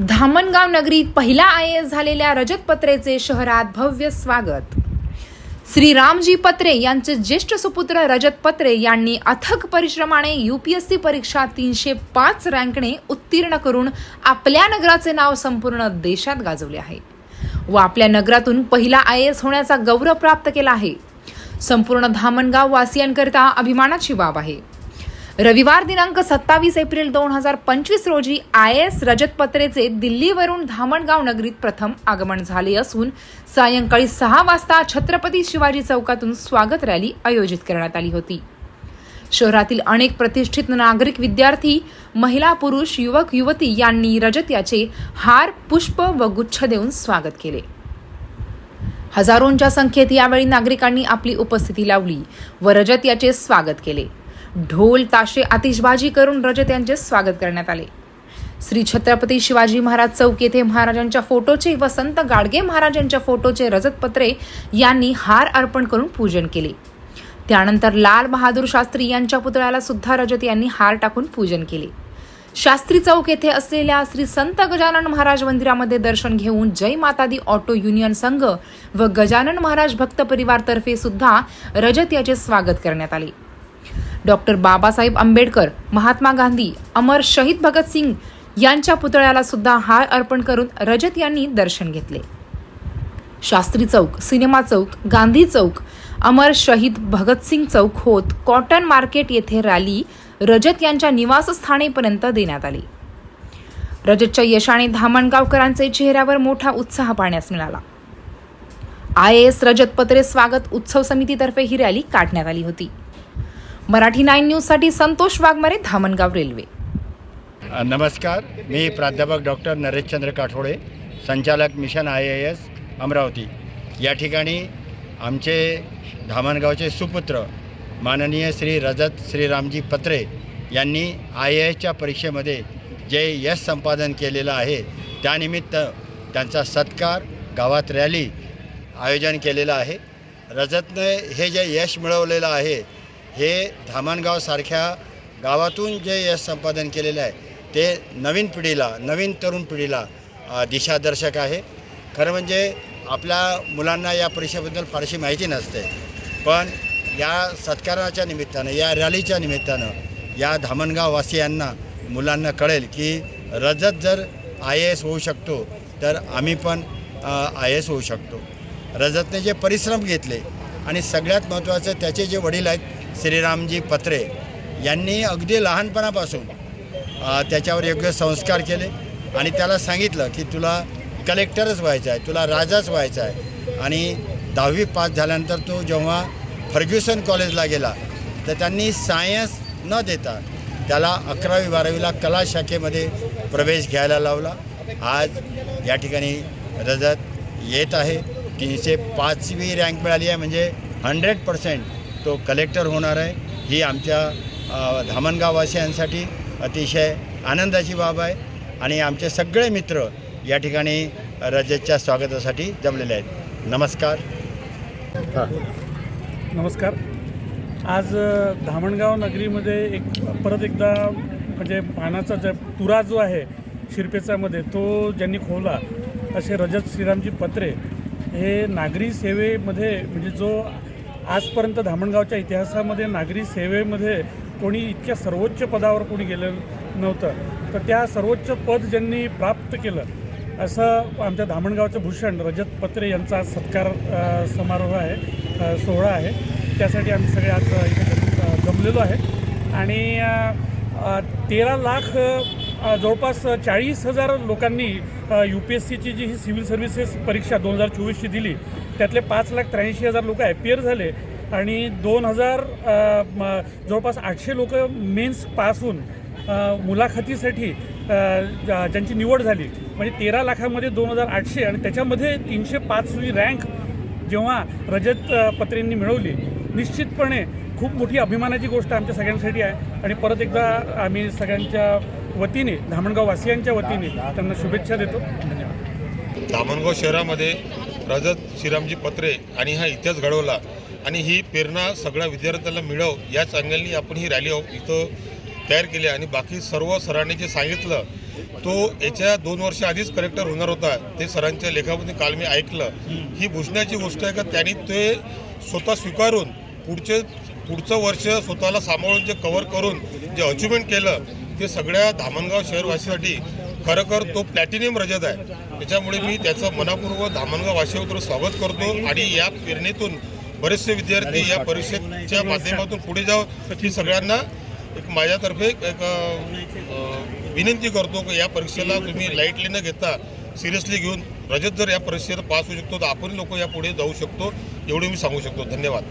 धामणगाव नगरीत पहिला I S झालेल्या रजत पत्रेचे शहरात भव्य स्वागत. श्री रामजी पत्रे यांचे ज्येष्ठ सुपुत्र रजत पत्रे यांनी अथक परिश्रमाने यू पी एस सी परीक्षा तीनशे पाच रँकने उत्तीर्ण करून आपल्या नगराचे नाव संपूर्ण देशात गाजवले आहे. व आपल्या नगरातून पहिला आय एस होण्याचा गौरव प्राप्त केला आहे. संपूर्ण धामणगाव वासियांकरिता अभिमानाची बाब आहे. रविवार दिनांक सत्तावीस एप्रिल दोन हजार पंचवीस रोजी आय एस रजत पत्रेचे दिल्लीवरून धामणगाव नगरीत प्रथम आगमन झाले असून सायंकाळी सहा वाजता छत्रपती शिवाजी चौकातून स्वागत रॅली आयोजित करण्यात आली होती. शहरातील अनेक प्रतिष्ठित नागरिक विद्यार्थी महिला पुरुष युवक युवती यांनी रजत याचे हार पुष्प व गुच्छ देऊन स्वागत केले. हजारोंच्या संख्येत यावेळी नागरिकांनी आपली उपस्थिती लावली व रजत याचे स्वागत केले. ढोल ताशे आतिषबाजी करून रजत यांचे स्वागत करण्यात आले. श्री छत्रपती शिवाजी महाराज चौक येथे महाराजांच्या फोटोचे व संत गाडगे महाराजांच्या फोटोचे रजत पत्रे यांनी हार अर्पण करून पूजन केले. त्यानंतर लाल बहादूर शास्त्री यांच्या पुतळ्याला सुद्धा रजत यांनी हार टाकून पूजन केले. शास्त्री चौक येथे असलेल्या श्री संत गजानन महाराज मंदिरामध्ये दर्शन घेऊन जय मातादी ऑटो युनियन संघ व गजानन महाराज भक्त परिवारतर्फे सुद्धा रजत याचे स्वागत करण्यात आले. डॉक्टर बाबासाहेब आंबेडकर महात्मा गांधी अमर शहीद भगतसिंग यांच्या पुतळ्याला सुद्धा हार अर्पण करून रजत यांनी दर्शन घेतले. शास्त्री चौक सिनेमा चौक गांधी चौक अमर शहीद भगतसिंग चौक होत कॉटन मार्केट येथे रॅली रजत यांच्या निवासस्थानेपर्यंत देण्यात आली. रजतच्या यशाने धामणगावकरांचे चेहऱ्यावर मोठा उत्साह पाहण्यास मिळाला. आय एस रजत पत्रे स्वागत उत्सव समितीतर्फे ही रॅली काढण्यात आली होती. मराठी नाईन न्यूजसाठी संतोष वाघमारे धामणगाव रेल्वे. नमस्कार. मी प्राध्यापक डॉक्टर नरेशचंद्र काठोडे संचालक mission I A S Amravati. या ठिकाणी आमचे धामणगावचे सुपुत्र माननीय श्री रजत श्रीरामजी पत्रे यांनी आय ए एसच्या परीक्षेमध्ये जे यश संपादन केलेलं आहे त्यानिमित्त त्यांचा सत्कार गावात रॅली आयोजन केलेलं आहे. रजतने हे जे यश मिळवलेलं आहे हे धामणगावसारख्या गावातून जे यश संपादन केलेलं आहे ते नवीन पिढीला नवीन तरुण पिढीला दिशादर्शक आहे. खरं म्हणजे आपल्या मुलांना या परीक्षेबद्दल फारशी माहिती नसते. पण या सत्काराच्या निमित्तानं या रॅलीच्या निमित्तानं या धामणगाववासियांना मुलांना कळेल की रजत जर आय ए एस होऊ शकतो तर आम्ही पण आय एस होऊ शकतो. रजतने जे परिश्रम घेतले आणि सगळ्यात महत्त्वाचं त्याचे जे वडील आहेत श्रीरामजी पत्रे यांनी अगदी लहानपणापासून त्याच्यावर योग्य संस्कार केले आणि त्याला सांगितलं की तुला कलेक्टरच व्हायचं आहे तुला राजाच व्हायचा आहे. आणि दहावी पास झाल्यानंतर तो जेव्हा फर्ग्युसन कॉलेजला गेला तर त्यांनी सायन्स न देता त्याला अकरावी बारावीला कला शाखेमध्ये प्रवेश घ्यायला लावला. आज या ठिकाणी रजत येत आहे. तीनशे पाचवी रँक मिळाली आहे म्हणजे हंड्रेड पर्सेंट तो कलेक्टर होणार आहे ही आमच्या धामणगाववासियांसाठी अतिशय आनंदाची बाब आहे आणि आमचे सगळे मित्र या ठिकाणी रजतच्या स्वागतासाठी जमलेले आहेत. नमस्कार. नमस्कार. आज धामणगाव नगरीमध्ये एक परत एकदा म्हणजे पानाचा ज तुरा जो आहे शिरपेचामध्ये तो ज्यांनी खोवला असे रजत श्रीरामजी पत्रे हे नागरी सेवेमध्ये म्हणजे जो आजपर्यंत धामणगावच्या इतिहासामध्ये नागरी सेवेमध्ये कोणी इतक्या सर्वोच्च पदावर कोणी गेलं नव्हतं. तर त्या सर्वोच्च पद ज्यांनी प्राप्त केलं असं आमच्या धामणगावचं भूषण रजत पत्रे यांचा आज सत्कार समारोह आहे सोहळा आहे. त्यासाठी आम्ही सगळे आज इथे जमलेलो आहे. आणि तेरा लाख जवळपास चाळीस हजार लोकांनी यू पी एस सीची जी ही सिव्हिल सर्व्हिसेस परीक्षा दोन हजार चोवीसची दिली त्यातले पाच लाख त्र्याऐंशी हजार लोक एल झाले आणि दोन हजार जवळपास आठशे लोक मेन्स पास होऊन अ, मुलाखतीसाठी ज्यांची निवड झाली. म्हणजे तेरा लाखामध्ये दोन हजार आठशे आणि त्याच्यामध्ये तीनशे पाचवी रँक जेव्हा रजत पत्रेंनी मिळवली निश्चितपणे खूप मोठी अभिमानाची गोष्ट आमच्या सगळ्यांसाठी आहे. आणि परत एकदा आम्ही सगळ्यांच्या वतीने धामणगाव वासियांच्या वतीने त्यांना शुभेच्छा देतो. धन्यवाद. धामणगाव शहरामध्ये रजत श्रीरामजी पत्रे आणि हा इतिहास घडवला. आणि ही प्रेरणा सगळ्या विद्यार्थ्यांना मिळव याच अँगलनी आपण ही रॅली इथं तयार केली आणि बाकी सर्व सरांनी जे सांगितलं तो याच्या दोन वर्ष आधीच कलेक्टर होणार होता. ते सरांच्या लेखामध्ये काल मी ऐकलं. ही भूषणाची गोष्ट आहे का? त्यांनी ते स्वतः स्वीकारून पुढचे पुढचं वर्ष स्वतःला सांभाळून जे कवर करून जे अचिव्हमेंट केलं ते सगळ्या धामणगाव शहरवासीसाठी खरोखर तो प्लॅटिनियम रजत आहे. त्याच्यामुळे मी त्याचं मनापूर्वक धामणगाव वासीवर स्वागत करतो आणि या पेरणीतून बरेचसे विद्यार्थी या परीक्षेच्या माध्यमातून पुढे जावं ही सगळ्यांना एक माझ्यातर्फे एक विनंती करतो की या परीक्षेला तुम्ही लाईटली न घेता सिरियसली घेऊन रजत जर या परीक्षेत पास होऊ शकतो तर आपण लोक या पुढे जाऊ शकतो. एवढे मी सांगू शकतो. धन्यवाद.